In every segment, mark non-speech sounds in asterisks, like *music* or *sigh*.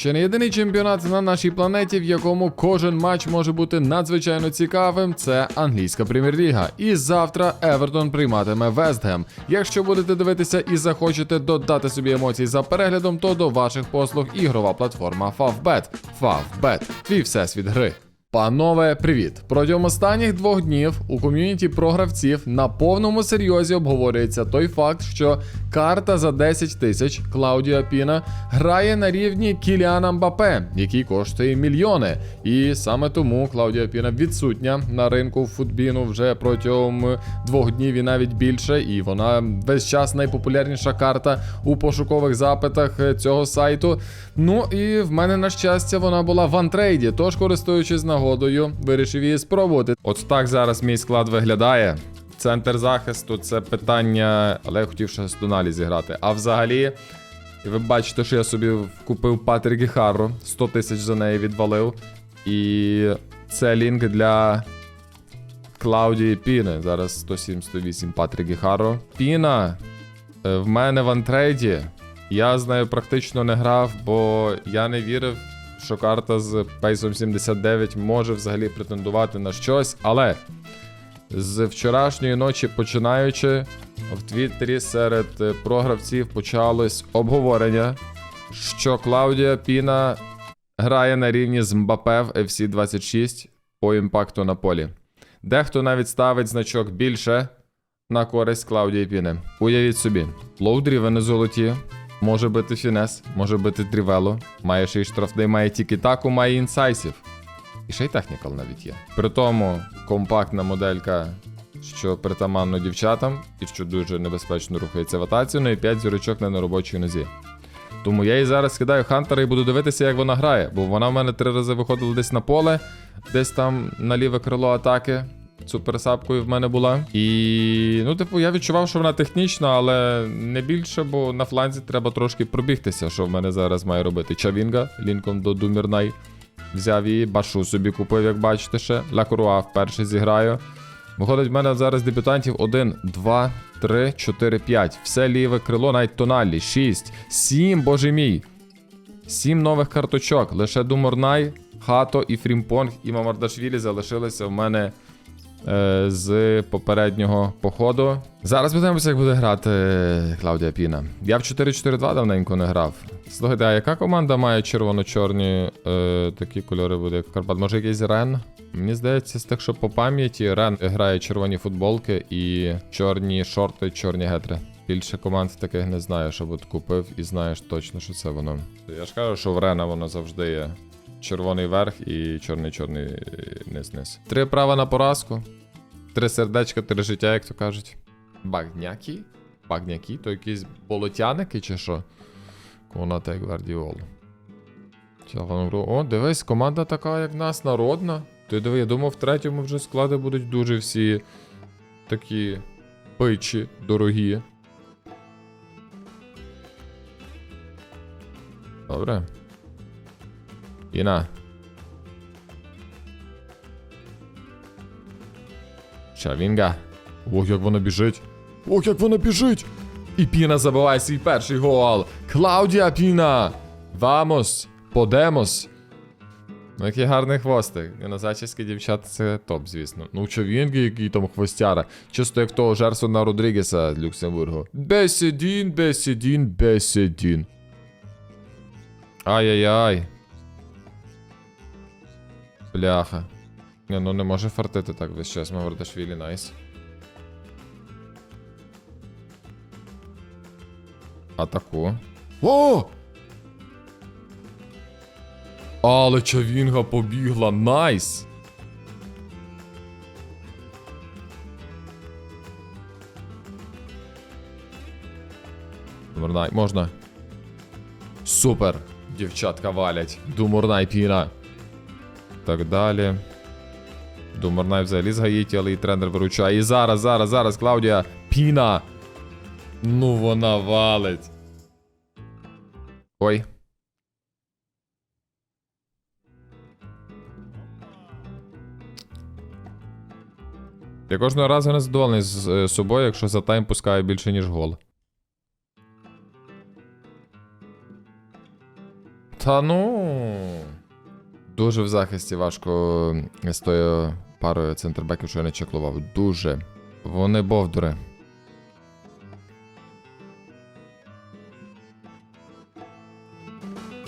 Чи не єдиний чемпіонат на нашій планеті, в якому кожен матч може бути надзвичайно цікавим, це англійська прем'єр-ліга. І завтра Евертон прийматиме Вестгем. Якщо будете дивитися і захочете додати собі емоцій за переглядом, то до ваших послуг ігрова платформа Favbet. Favbet – твій всесвіт гри. Панове, привіт! Протягом останніх двох днів у ком'юніті програвців на повному серйозі обговорюється той факт, що карта за 10 тисяч Клаудія Піна грає на рівні Кіліана Мбапе, який коштує мільйони. І саме тому Клаудія Піна відсутня на ринку футбіну вже протягом двох днів і навіть більше. І вона весь час найпопулярніша карта у пошукових запитах е, цього сайту. Ну і в мене, на щастя, вона була в антрейді, тож, користуючись нагодою, вирішив її спробувати. От так зараз мій склад виглядає. Центр захисту це питання, але я хотів з Доналі зіграти. А взагалі, ви бачите, що я собі купив Патрік Гіхарро, 100 тисяч за неї відвалив. І це лінк для Клаудії Піни. Зараз 107-108 Патрік Гіхарро. Піна е, в мене в антрейді. Я з нею практично не грав, бо я не вірив, що карта з пейсом 79 може взагалі претендувати на щось. Але з вчорашньої ночі починаючи, в Твіттері серед е, програвців почалось обговорення, що Клаудія Піна грає на рівні з Мбапе в FC 26 по імпакту на полі. Дехто навіть ставить значок більше на користь Клаудії Піни. Уявіть собі, лоудрі не золоті, може бити фінес, може бити трівело, має ще й штрафний, має тільки таку, має інсайсів. І ще й технікал навіть є. При тому компактна моделька, що притаманно дівчатам, і що дуже небезпечно рухається в атаці, ну і 5 зірочок на неробочій нозі. Тому я їй зараз скидаю Хантера і буду дивитися, як вона грає, бо вона в мене три рази виходила десь на поле, десь там на ліве крило атаки. Суперсапкою в мене була. І, ну, типу, я відчував, що вона технічна, але не більше, бо на фланзі треба трошки пробігтися, що в мене зараз має робити. Чавінга, лінком до Думірнай. Взяв її, башу собі купив, як бачите ще. Лакруа вперше зіграю. Виходить, в мене зараз дебютантів 1, 2, 3, 4, 5. Все ліве крило, навіть тоналі. 6, 7, боже мій. 7 нових карточок. Лише Думорнай, Хато і Фрімпонг і Мамардашвілі залишилися в мене з попереднього походу. Зараз подивимося, як буде грати е, Клаудія Піна. Я в 4-4-2 давненько не грав. Слухайте, а яка команда має червоно-чорні е, такі кольори буде, як Карпат? Може якийсь Рен? Мені здається, з тих, що по пам'яті Рен грає червоні футболки і чорні шорти, чорні гетри. Більше команд таких не знаю, щоб купив і знаєш точно, що це воно. Я ж кажу, що в Рена воно завжди є. Червоний верх і чорний-чорний низ-низ. Три права на поразку. Три сердечка, три життя, як то кажуть. Багняки? Багняки? То якісь болотяники чи що? Коната і Гвардіол. О, дивись, команда така, як в нас, народна. Ти диви, я думав, в третьому вже склади будуть дуже всі такі пичі, дорогі. Добре. Іна. Чавінга. Ох, як вона біжить. Ох, як вона біжить. І Піна забиває свій перший гол. Клаудія Піна. Вамос. Подемос. Ну, який гарний хвостик. І на зачіски дівчат це топ, звісно. Ну, Чавінги, який там хвостяра. Чисто як того Жерсона Родрігеса з Люксембургу. Беседін, беседін, беседін. Ай-яй-яй. Бляха. Не, ну не може фартити так весь час, Мавардашвілі, найс. Атаку. О! Але Чавінга побігла, найс! Думорнай, можна. Супер! Дівчатка валять. Думорнай піна. Так далі. Думорнай взагалі згаїть, але і тренер виручає. І зараз, зараз, зараз, Клаудія. Піна. Ну вона валить. Ой. Я кожного разу не задоволений з е, собою, якщо за тайм пускаю більше, ніж гол. Та ну. Дуже в захисті важко з тою парою центрбеків, що я не чеклував. Дуже. Вони бовдури.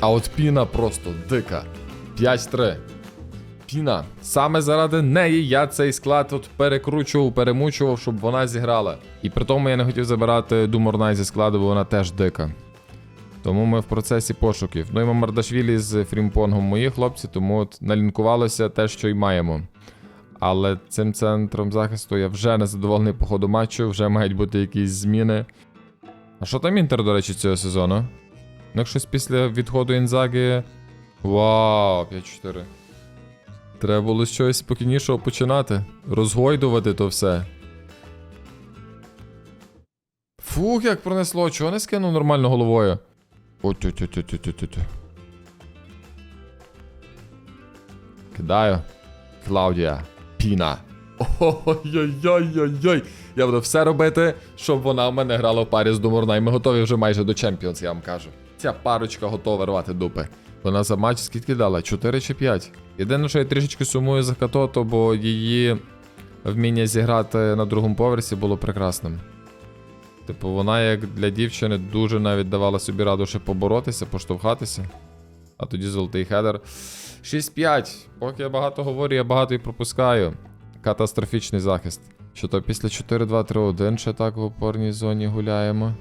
А от піна просто дика. 5-3. Піна. Саме заради неї я цей склад от перекручував, перемучував, щоб вона зіграла. І при тому я не хотів забирати Думорнай зі складу, бо вона теж дика. Тому ми в процесі пошуків. Ну і Мамардашвілі з Фрімпонгом мої хлопці, тому от налінкувалося те, що й маємо. Але цим центром захисту я вже не задоволений по ходу матчу, вже мають бути якісь зміни. А що там інтер, до речі, цього сезону? Ну, щось після відходу Інзаги. Вау, 5-4. Треба було чогось спокійнішого починати. Розгойдувати то все. Фух, як пронесло, чого не скинув нормально головою? От от от от от от Кидаю. Клаудія. Піна. Ой-ой-ой-ой-ой. Я буду все робити, щоб вона в мене грала в парі з Думурна. І ми готові вже майже до Champions, я вам кажу. Ця парочка готова рвати дупи. Вона за матч скільки дала? 4 чи 5. Єдине, що я трішечки сумую за Катото, бо її вміння зіграти на другому поверсі було прекрасним. Типу, вона як для дівчини дуже навіть давала собі раду ще поборотися, поштовхатися. А тоді золотий хедер. 6-5. Поки я багато говорю, я багато і пропускаю. Катастрофічний захист. Що то після 4-2-3-1 ще так в опорній зоні гуляємо.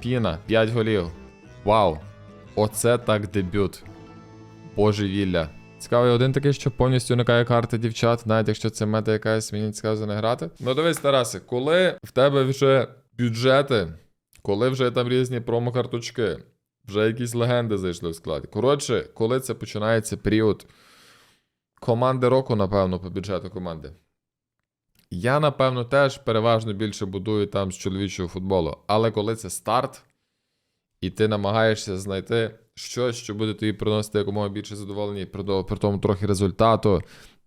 Піна, 5 голів. Вау. Оце так дебют. Божевілля. Цікавий один такий, що повністю уникає карти дівчат, навіть якщо це мета якась, мені цікаво не грати. Ну дивись, Тарасе, коли в тебе вже бюджети, коли вже там різні промо-карточки, вже якісь легенди зайшли в склад. Коротше, коли це починається період команди року, напевно, по бюджету команди. Я, напевно, теж переважно більше будую там з чоловічого футболу. Але коли це старт, і ти намагаєшся знайти щось, що буде тобі приносити якомога більше задоволення, при, тому трохи результату,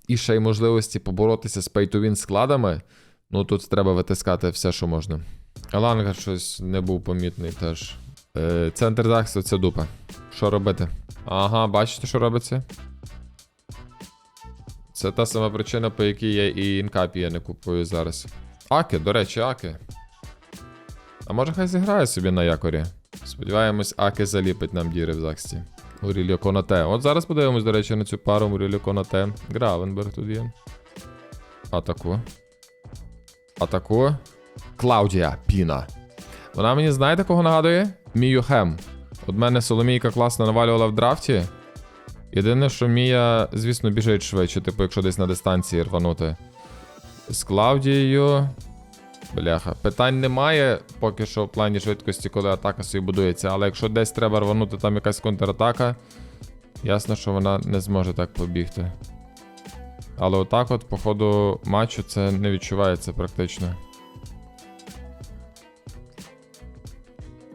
і ще й можливості поборотися з пейтовін складами, ну тут треба витискати все, що можна. Аланга щось не був помітний теж. Е, центр захисту це дупа. Що робити? Ага, бачите, що робиться? Це та сама причина, по якій я і інкапі я не купую зараз. Аки, до речі, Аки. А може хай зіграє собі на якорі. Сподіваємось, Аки заліпить нам діри в захисті. Муріліо Конате. От зараз подивимось, до речі, на цю пару Муріліо Конате. Гравенберг тут є. Атаку. Атаку. Клаудія Піна. Вона мені знаєте, кого нагадує? Мію Хем. От мене Соломійка класно навалювала в драфті. Єдине, що Мія, звісно, біжить швидше, типу, якщо десь на дистанції рванути. З Клаудією. Бляха. Питань немає поки що в плані швидкості, коли атака собі будується. Але якщо десь треба рванути там якась контратака, ясно, що вона не зможе так побігти. Але отак, от, по ходу матчу, це не відчувається практично.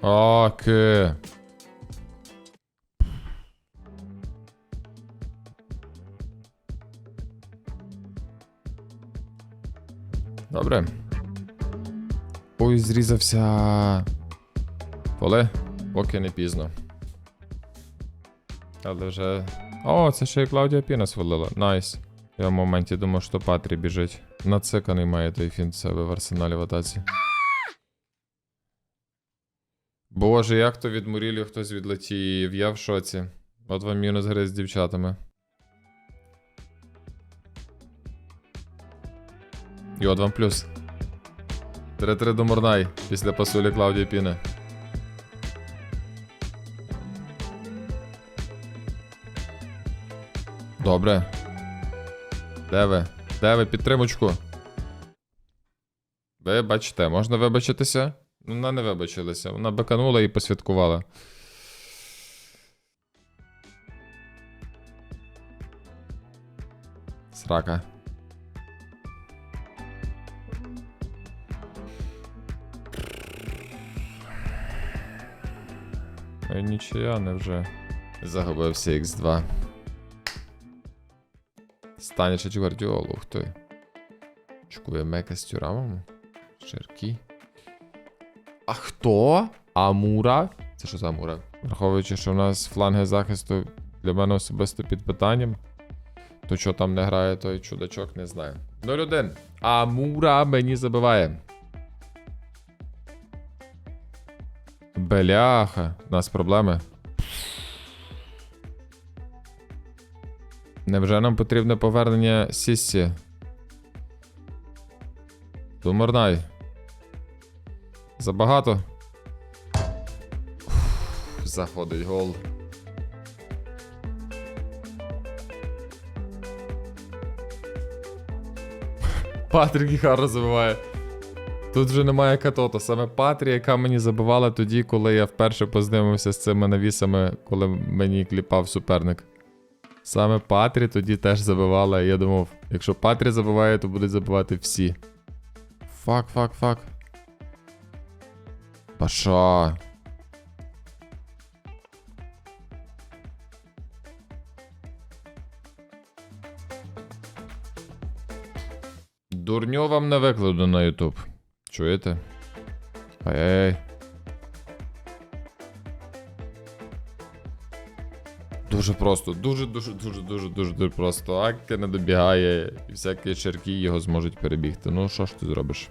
Оке. Добре. Ой, зрізався. Поле, поки не пізно. Але вже. О, це ще й Клаудія Піна свалила. Найс. Я в моменті думав, що Патрі біжить. Нациканий має той фінт себе в арсеналі в атаці. Боже, як то від Мурілі хтось відлетів, я в шоці. От вам мінус гри з дівчатами. І от вам плюс. 3-3 до Морнай після пасулі Клаудії Піни. Добре. Де ви? Де ви підтримочку? Ви бачите, можна вибачитися? Вона не вибачилася. Вона беканула і посвяткувала. Срака. Нічия невже. Загубився X2. Станіч Гвардіолу, ух ти. Чекує мека з тюрамами. Ширкі. А хто? Амура? Це що за мура? Враховуючи, що в нас фланги захисту для мене особисто під питанням. То що там не грає, той чудачок, не знаю. 0-1. А мура мені забиває. Бляха, у нас проблеми. Невже нам потрібне повернення Сіссі? Думорнай. Забагато. Уф, Заходить гол. Патрік Гіхар забиває. Тут вже немає катота. Саме Патрі, яка мені забивала тоді, коли я вперше познайомився з цими навісами, коли мені кліпав суперник. Саме Патрі тоді теж забивала, і я думав, якщо Патрі забиває, то будуть забивати всі. Фак, фак, фак. Паша. Дурню вам не викладу на Ютуб. Чуєте? Ай-яй. Дуже просто, дуже, дуже, дуже, дуже, дуже, просто. Аки не добігає, і всякі черки його зможуть перебігти. Ну, що ж ти зробиш?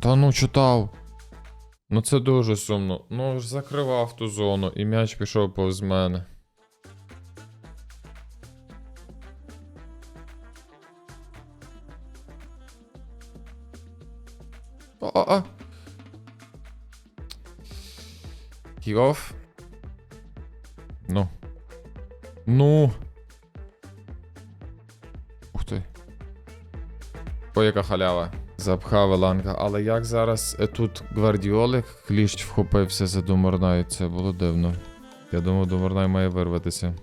Та ну читав. Ну це дуже сумно. Ну закривав ту зону, і м'яч пішов повз мене. Кіоф. Ну. Ну. Ух ти. Ой, яка халява. Запхав Еланга. Але як зараз е, тут Гвардіолик кліщ вхопився за Думорнай, це було дивно. Я думав, Думорнай має вирватися.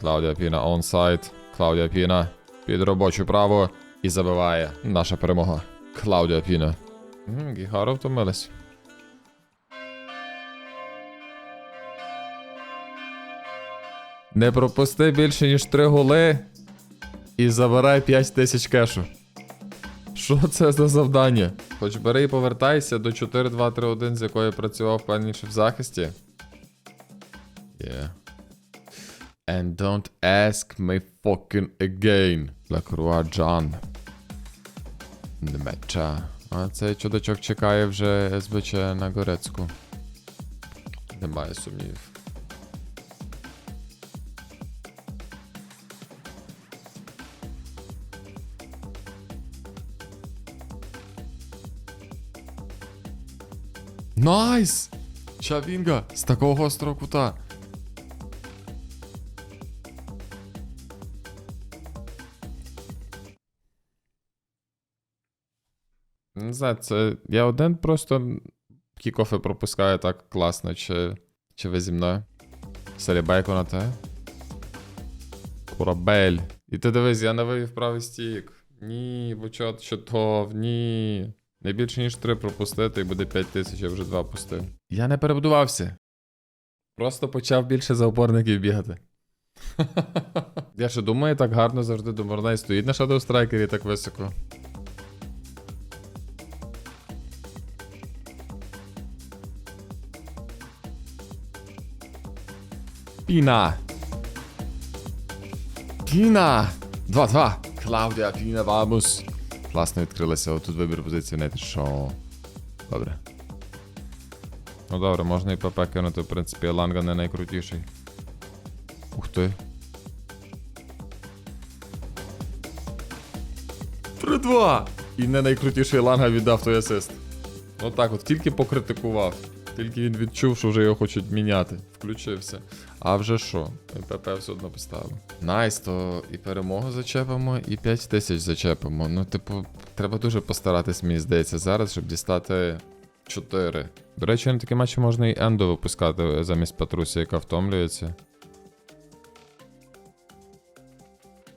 Клаудія Піна онсайд. Клаудія Піна під робочу право і забиває. Наша перемога. Клаудія Піна. М, Гігаро втомились. Не пропусти більше, ніж 3 голи. І забирай 5 тисяч кешу. Що це за завдання? Хоч бери і повертайся до 4-2-3-1, з якої працював певніше в захисті. Yeah. And don't ask me fucking again. Лакруа Джан. Немеча. А цей чудачок чекає вже СБЧ на Горецьку. Немає сумнівів. Найс! Чавінга! З такого гострого кута. Не знаю, це я один просто кікофи пропускаю так класно, чи, чи ви зі мною. Салібайко на те. Корабель. І ти дивись, я не вивів правий стік. Ні, бучот чотов, ні. Не більше ніж три пропустити і буде 5 тисяч, я вже два пустив. Я не перебудувався. Просто почав більше за опорників бігати. *laughs* я ще думаю, так гарно завжди до Морнай стоїть на Shadow Striker і так високо. Піна. Піна. 2-2. Клаудія Піна, вамус. Класно відкрилася. Отут вибір позиції не що. Добре. Ну добре, можна і ПП кинути, в принципі, Ланга не найкрутіший. Ух ти. 3-2! І не найкрутіший Ланга віддав той асист. Отак от, тільки покритикував. Тільки він відчув, що вже його хочуть міняти. Включився. А вже що? ПП все одно поставив. Найс, то і перемогу зачепимо, і 5 тисяч зачепимо. Ну, типу, треба дуже постаратись, мені здається, зараз, щоб дістати 4. До речі, на такі матчі можна і Ендо випускати замість Патрусі, яка втомлюється.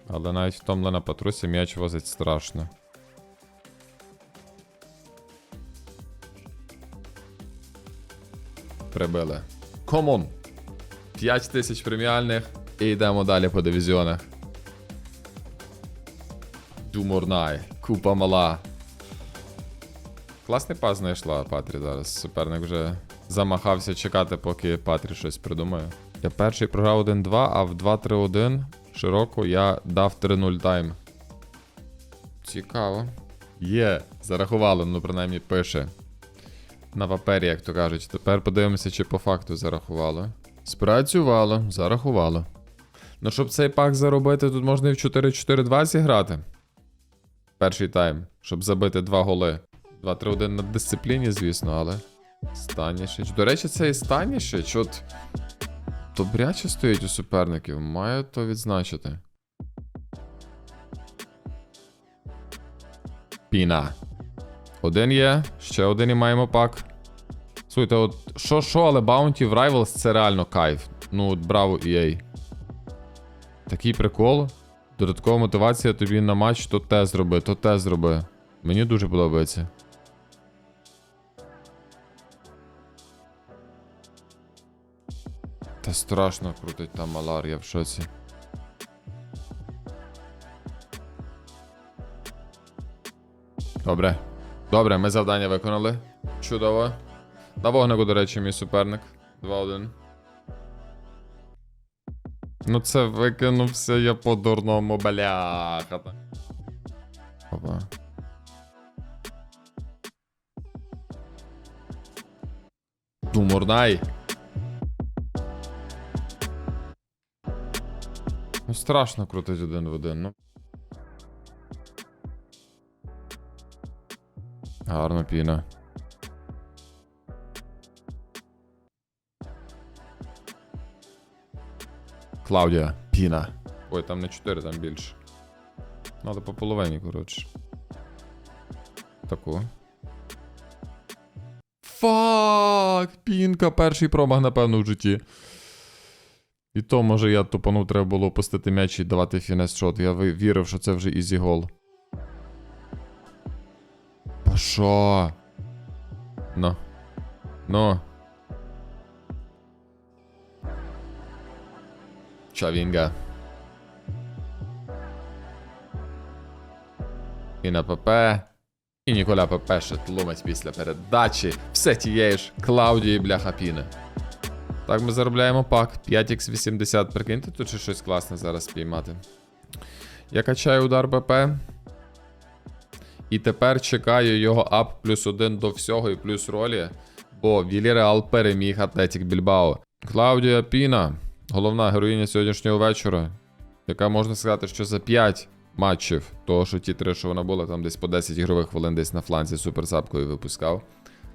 Але навіть втомлена Патрусі м'яч возить страшно. Прибили. Комон. 5 тисяч преміальних і йдемо далі по дивізіонах. Думорнай. Купа мала. Класний пас знайшла Патрі зараз. Суперник вже замахався чекати, поки Патрі щось придумає. Я перший програв 1-2, а в 2-3-1 широко я дав 3-0 тайм. Цікаво. Є, зарахувало, ну принаймні пише. На папері, як то кажуть. Тепер подивимося, чи по факту зарахувало. Спрацювало, зарахувало. Ну, щоб цей пак заробити, тут можна і в 4-4-2 зіграти. Перший тайм, щоб забити два голи. 2-3-1 на дисципліні, звісно, але. Станішич. До речі, цей Станішич, от. Добряче стоїть у суперників, маю то відзначити. Піна. Один є, ще один і маємо пак. Слухайте, от що, що, але Bounty в Rivals це реально кайф. Ну, от браво EA. Такий прикол. Додаткова мотивація тобі на матч то те зроби, то те зроби. Мені дуже подобається. Та страшно крутить там Малар, я в шоці. Добре. Добре, ми завдання виконали. Чудово. На вогнику, до речі, мій суперник. 2-1. Ну це викинувся я по дурному бляха. Опа. Думурнай. Ну страшно крутить один в один, ну. Гарно піна. Клаудія, піна. Ой, там не 4, там більше. Надо по половині, коротше. Таку. Фак! Пінка, перший промах, напевно, в житті. І то, може, я тупанув, треба було опустити м'яч і давати фінес шот. Я вірив, що це вже ізі гол. Пашо. Ну. Ну. Чавінга. І на ПП. І Ніколя ПП ще тлумить після передачі. Все тієї ж Клаудії бляха піни. Так, ми заробляємо пак. 5х80. Прикиньте, тут ще щось класне зараз спіймати. Я качаю удар БП. І тепер чекаю його ап плюс один до всього і плюс ролі. Бо Віліреал переміг Атлетік Більбао. Клаудія Піна, головна героїня сьогоднішнього вечора, яка можна сказати, що за 5 матчів, того що ті три, що вона була, там десь по 10 ігрових хвилин десь на фланзі суперсапкою випускав.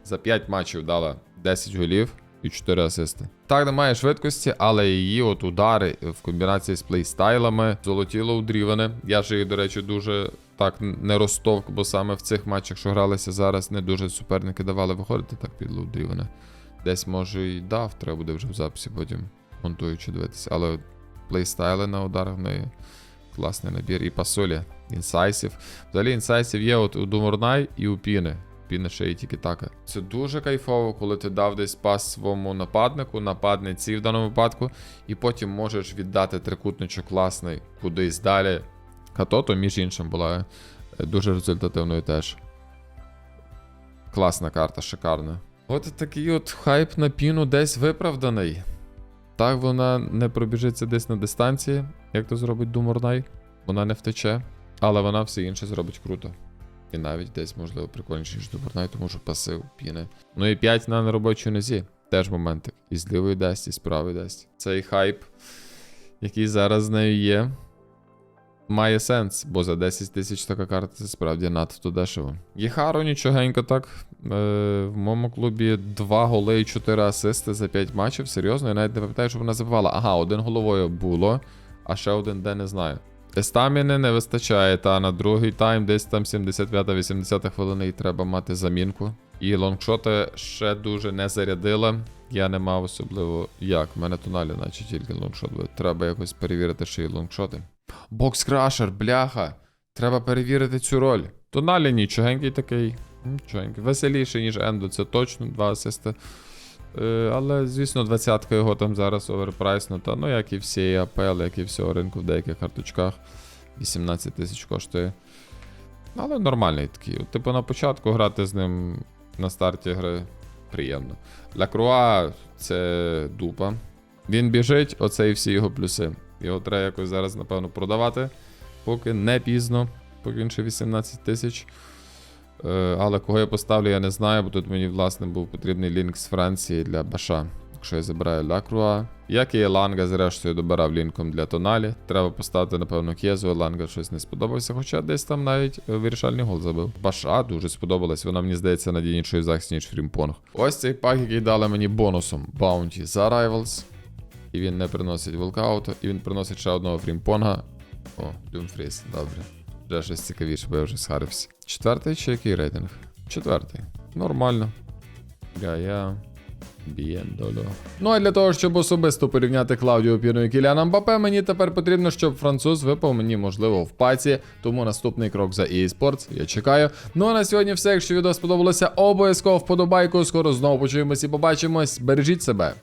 За 5 матчів дала 10 голів і 4 асисти. Так, немає швидкості, але її от удари в комбінації з плейстайлами золотіло удріване. Я ж її, до речі, дуже так не розтовк, бо саме в цих матчах, що гралися зараз, не дуже суперники давали виходити так під лоудріване. Десь може і дав, треба буде вже в записі потім монтуючи дивитися. Але плейстайли на ударах в неї класний набір. І пасолі. Інсайсів. Взагалі інсайсів є от у Думурнай і у Піни. Піни ще і тільки така. Це дуже кайфово, коли ти дав десь пас своєму нападнику, нападниці в даному випадку, і потім можеш віддати трикутничок класний кудись далі. Катото, між іншим, була е, дуже результативною теж. Класна карта, шикарна. От такий от хайп на піну десь виправданий. Так вона не пробіжиться десь на дистанції, як то зробить Думорнай. Вона не втече, але вона все інше зробить круто. І навіть десь, можливо, прикольніше, ніж Думорнай, тому що пасив піне. Ну і 5 на неробочій нозі. Теж моментик. І з лівої дасть, і з правої дасть. Цей хайп, який зараз з нею є, має сенс, бо за 10 тисяч така карта це справді надто дешево. Єхаро нічогенько так. Е, в моєму клубі 2 голи і 4 асисти за 5 матчів. Серйозно, я навіть не пам'ятаю, що вона забивала. Ага, один головою було, а ще один де не знаю. Стаміни не вистачає, та на другий тайм, десь там 75-80 хвилини, і треба мати замінку. І лонгшоти ще дуже не зарядила. Я не мав особливо як. У мене тоналі, наче тільки лонгшот. Треба якось перевірити, ще й лонгшоти. Бокскрашер, бляха. Треба перевірити цю роль. Тоналі нічогенький такий. Нічогенький. Веселіший, ніж Ендо, це точно, два асисти. Е, але, звісно, двадцятка його там зараз оверпрайснута. Ну, як і всі АПЛ, як і всього ринку в деяких карточках. 18 тисяч коштує. Але нормальний такий. Типу на початку грати з ним на старті гри приємно. Для Круа це дупа. Він біжить, оце і всі його плюси. Його треба якось зараз, напевно, продавати, поки не пізно, поки він ще 18 тисяч. Е, але кого я поставлю, я не знаю, бо тут мені, власне, був потрібний лінк з Франції для Баша. Якщо я забираю Лакруа. Як і Еланга, зрештою, добирав лінком для Тоналі. Треба поставити, напевно, Кєзу. Еланга щось не сподобався, хоча десь там навіть е, вирішальний гол забив. Баша дуже сподобалась, вона мені здається надійнішою в захисті, ніж Фрімпонг. Ось цей пак, який дали мені бонусом Bounty за Rivals. І він не приносить волкауту, і він приносить ще одного фрімпонга. О, Люмфріс, добре. Вже щось цікавіше, бо я вже схарився. Четвертий чи який рейтинг? Четвертий. Нормально. Я-я. Ну а для того, щоб особисто порівняти Клаудіо Піно і Кіляна Мбапе, мені тепер потрібно, щоб француз випав мені, можливо, в паці. Тому наступний крок за EA я чекаю. Ну а на сьогодні все. Якщо відео сподобалося, обов'язково вподобайку. Скоро знову почуємось і побачимось. Бережіть себе.